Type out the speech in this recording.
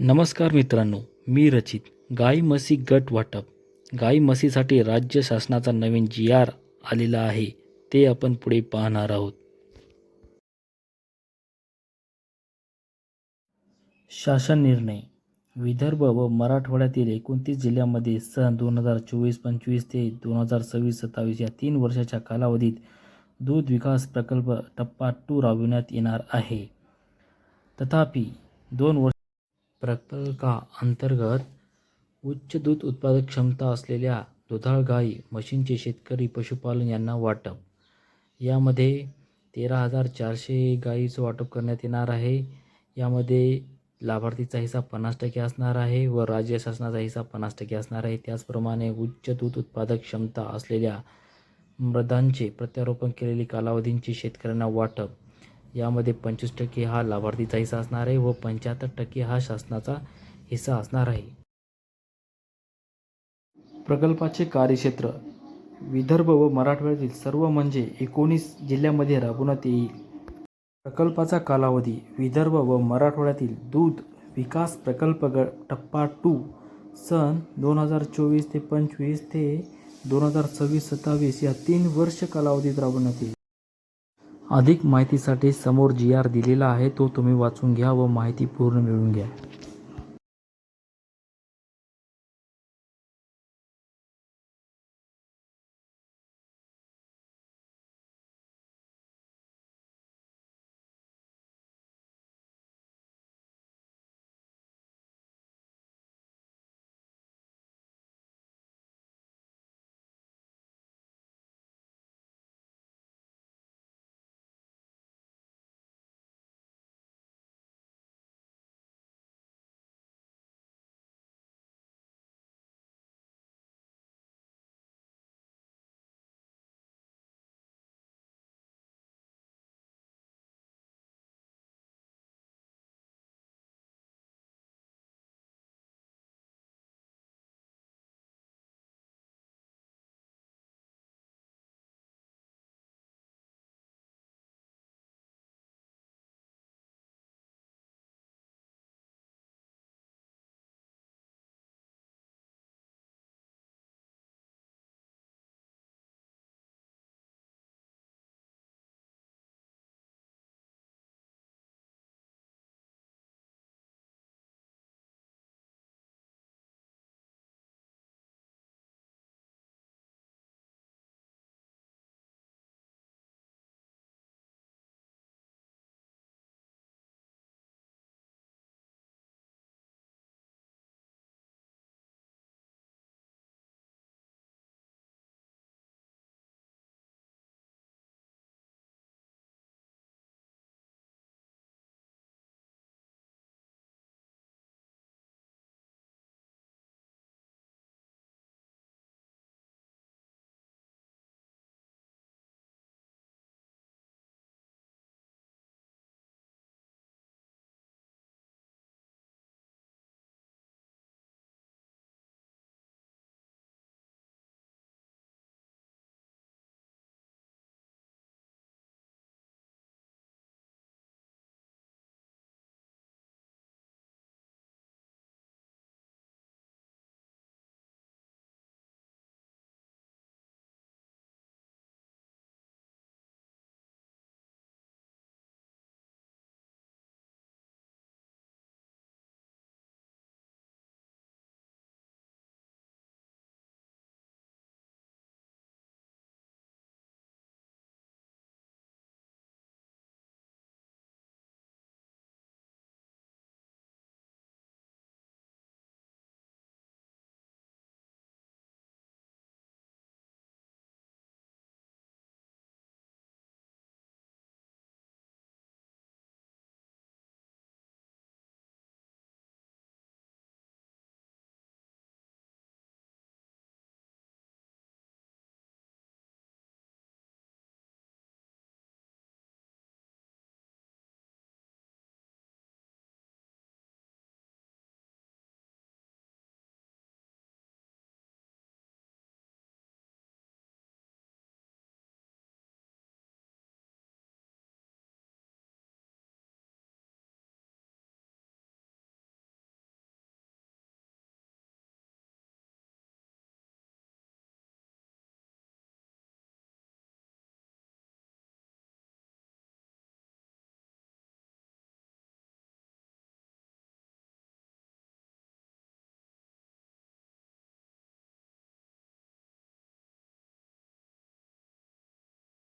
नमस्कार मित्रांनो मी रचित गाई म्हशी गट वाटप. गाई म्हशीसाठी राज्य शासनाचा नवीन जी आर आलेला आहे ते आपण पुढे पाहणार आहोत. शासन निर्णय. विदर्भ व मराठवाड्यातील एकोणतीस जिल्ह्यांमध्ये सन दोन हजार चोवीस पंचवीस ते दोन हजार सव्वीस सत्तावीस या तीन वर्षाच्या कालावधीत दूध विकास प्रकल्प टप्पा टू राबविण्यात येणार आहे. तथापि दोन वर्ष प्रकल्पाअंतर्गत उच्च दूध उत्पादक क्षमता असलेल्या दुधाळ गाई म्हशींचे शेतकरी पशुपालन यांना वाटप. यामध्ये तेरा हजार चारशे गाईचं वाटप करण्यात येणार आहे. यामध्ये लाभार्थीचा हिस्सा पन्नास टक्के असणार आहे व राज्य शासनाचा हिस्सा पन्नास टक्के असणार आहे. त्याचप्रमाणे उच्च दूध उत्पादक क्षमता असलेल्या मृदांचे प्रत्यारोपण केलेली कालावधींची शेतकऱ्यांना वाटप. यामध्ये पंचवीस टक्के हा लाभार्थीचा हिस्सा असणार आहे व पंच्याहत्तर टक्के हा शासनाचा हिस्सा असणार आहे. प्रकल्पाचे कार्यक्षेत्र विदर्भ व मराठवाड्यातील सर्व म्हणजे एकोणीस जिल्ह्यामध्ये राबवण्यात येईल. प्रकल्पाचा कालावधी विदर्भ व मराठवाड्यातील दूध विकास प्रकल्प ग टप्पा टू सन दोन हजार चोवीस ते पंचवीस ते दोन हजार सव्वीस सत्तावीस या तीन वर्ष कालावधीत राबवण्यात येईल. अधिक माहितीसाठी समोर जी आर दिलेला आहे तो तुम्ही वाचून घ्या व माहिती पूर्ण मिळवून घ्या.